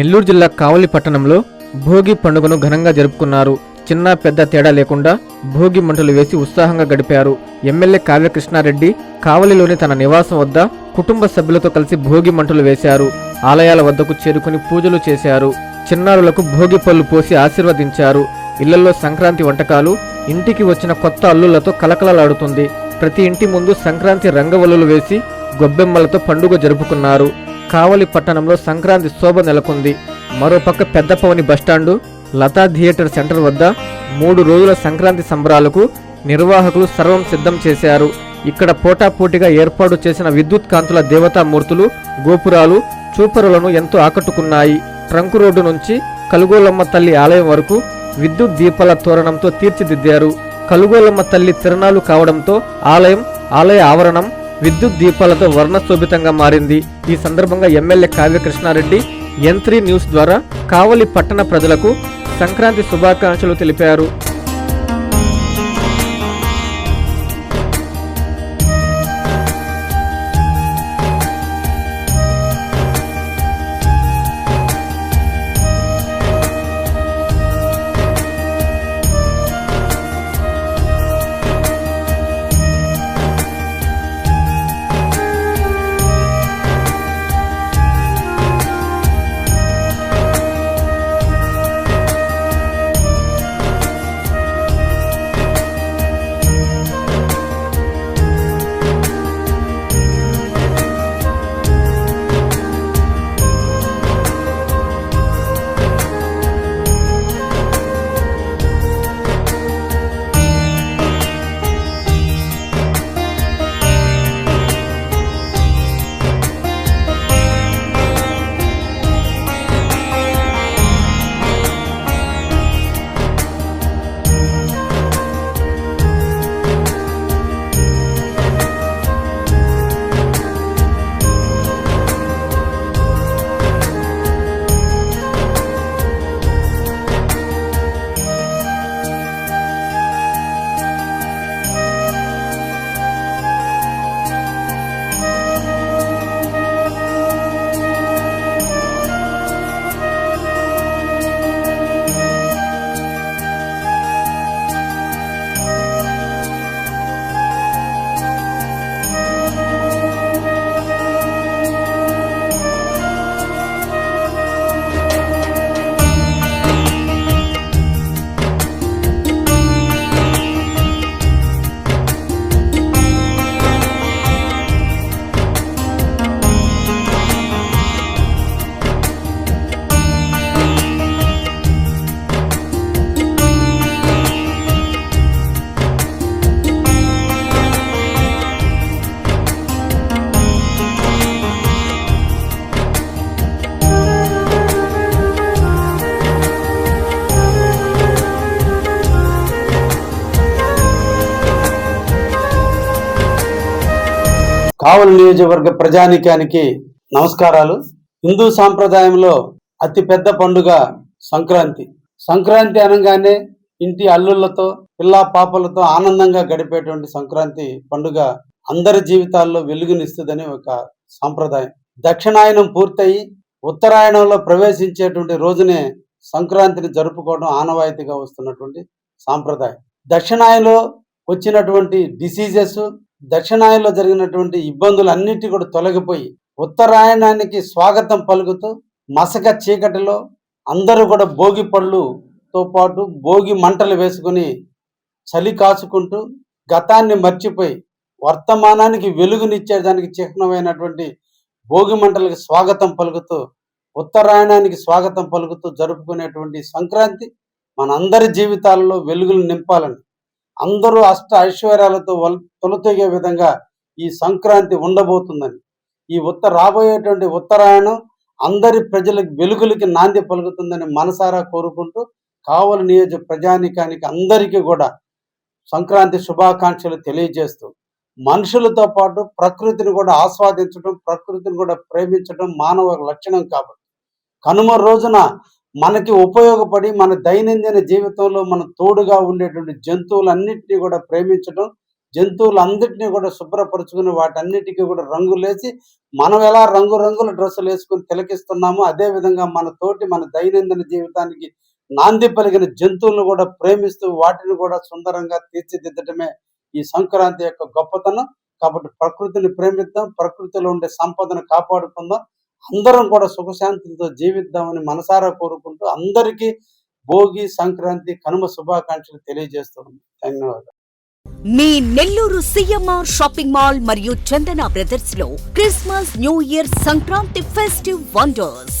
నెల్లూరు జిల్లా కావలి పట్టణంలో భోగి పండుగను ఘనంగా జరుపుకున్నారు. చిన్న పెద్ద తేడా లేకుండా భోగి మంటలు వేసి ఉత్సాహంగా గడిపారు. ఎమ్మెల్యే కావ్యకృష్ణారెడ్డి కావలిలోని తన నివాసం వద్ద కుటుంబ సభ్యులతో కలిసి భోగి మంటలు వేశారు. ఆలయాల వద్దకు చేరుకుని పూజలు చేశారు. చిన్నారులకు భోగి పళ్ళు పోసి ఆశీర్వదించారు. ఇళ్ళలో సంక్రాంతి వంటకాలు ఇంటికి వచ్చిన కొత్త అల్లులతో కలకలలాడుతుంది. ప్రతి ఇంటి ముందు సంక్రాంతి రంగవల్లులు వేసి గొబ్బెమ్మలతో పండుగ జరుపుకున్నారు. కావలి పట్టణంలో సంక్రాంతి శోభ నెలకొంది. మరోపక్క Peddapavani bus stand Latha theatre centre వద్ద మూడు రోజుల సంక్రాంతి సంబరాలకు నిర్వాహకులు సర్వం సిద్ధం చేశారు. ఇక్కడ పోటాపోటీగా ఏర్పాటు చేసిన విద్యుత్ కాంతుల దేవతామూర్తులు గోపురాలు చూపరులను ఎంతో ఆకట్టుకున్నాయి. ట్రంక్ రోడ్డు నుంచి కలుగోలమ్మ తల్లి ఆలయం వరకు విద్యుత్ దీపాల తోరణంతో తీర్చిదిద్దారు. కలుగోలమ్మ తల్లి తిరణాలు కావడంతో ఆలయం ఆలయ ఆవరణం విద్యుత్ దీపాలతో వర్ణశోభితంగా మారింది. ఈ సందర్భంగా MLA Kavya Krishna Reddy N three news ద్వారా కావలి పట్టణ ప్రజలకు సంక్రాంతి శుభాకాంక్షలు తెలిపారు. కావలి నియోజకవర్గ ప్రజానికానికి నమస్కారాలు. హిందూ సాంప్రదాయంలో అతిపెద్ద పండుగ సంక్రాంతి. సంక్రాంతి అనగానే ఇంటి అల్లుళ్ళతో పిల్లా పాపలతో ఆనందంగా గడిపేటువంటి సంక్రాంతి పండుగ అందరి జీవితాల్లో వెలుగునిస్తుందని ఒక సాంప్రదాయం. దక్షిణాయనం పూర్తయి ఉత్తరాయణంలో ప్రవేశించేటువంటి రోజునే సంక్రాంతిని జరుపుకోవడం ఆనవాయితీగా వస్తున్నటువంటి సాంప్రదాయం. దక్షిణాయనలో వచ్చినటువంటి డిసీజెస్ దక్షిణాయనలో జరిగినటువంటి ఇబ్బందులన్నిటి కూడా తొలగిపోయి ఉత్తరాయణానికి స్వాగతం పలుకుతూ మసక చీకటిలో అందరూ కూడా భోగి పళ్ళుతో పాటు భోగి మంటలు వేసుకుని చలి కాచుకుంటూ గతాన్ని మర్చిపోయి వర్తమానానికి వెలుగునిచ్చేదానికి చిహ్నమైనటువంటి భోగి మంటలకు స్వాగతం పలుకుతూ ఉత్తరాయణానికి స్వాగతం పలుకుతూ జరుపుకునేటువంటి సంక్రాంతి మనందరి జీవితాలలో వెలుగులు నింపాలని అందరూ అష్ట ఐశ్వర్యాలతో వల్- విధంగా ఈ సంక్రాంతి ఉండబోతుందని. ఈ ఉత్తర రాబోయేటువంటి ఉత్తరాయణం అందరి ప్రజలకు వెలుగులకి నాంది పలుకుతుందని మనసారా కోరుకుంటూ కావలి నియోజక ప్రజానికానికి అందరికీ కూడా సంక్రాంతి శుభాకాంక్షలు తెలియజేస్తూ మనుషులతో పాటు ప్రకృతిని కూడా ఆస్వాదించడం ప్రకృతిని కూడా ప్రేమించడం మానవ లక్షణం కాబట్టి. కనుమ రోజున మనకి ఉపయోగపడి మన దైనందిన జీవితంలో మన తోడుగా ఉండేటువంటి జంతువులన్నింటినీ కూడా ప్రేమించడం జంతువులందరినీ కూడా శుభ్రపరుచుకుని వాటన్నిటికీ కూడా రంగులేసి మనం ఎలా రంగురంగుల డ్రెస్సులు వేసుకుని తిలకిస్తున్నామో అదే విధంగా మన తోటి మన దైనందిన జీవితానికి నాంది పలిగిన జంతువులను కూడా ప్రేమిస్తూ వాటిని కూడా సుందరంగా తీర్చిదిద్దటమే ఈ సంక్రాంతి యొక్క గొప్పతనం. కాబట్టి ప్రకృతిని ప్రేమిద్దాం ప్రకృతిలో ఉండే సంపదను కాపాడుకుందాం. అందరం కూడా సుఖశాంతులతో జీవిద్దామని మనసారా కోరుకుంటూ అందరికీ భోగి సంక్రాంతి కనుమ శుభాకాంక్షలు తెలియజేస్తున్నాను ధన్యవాదాలు. మీ నెల్లూరు సిఎంఆర్ షాపింగ్ మాల్ మరియు Chandana బ్రదర్స్లో Christmas new year Sankranti festive wonders.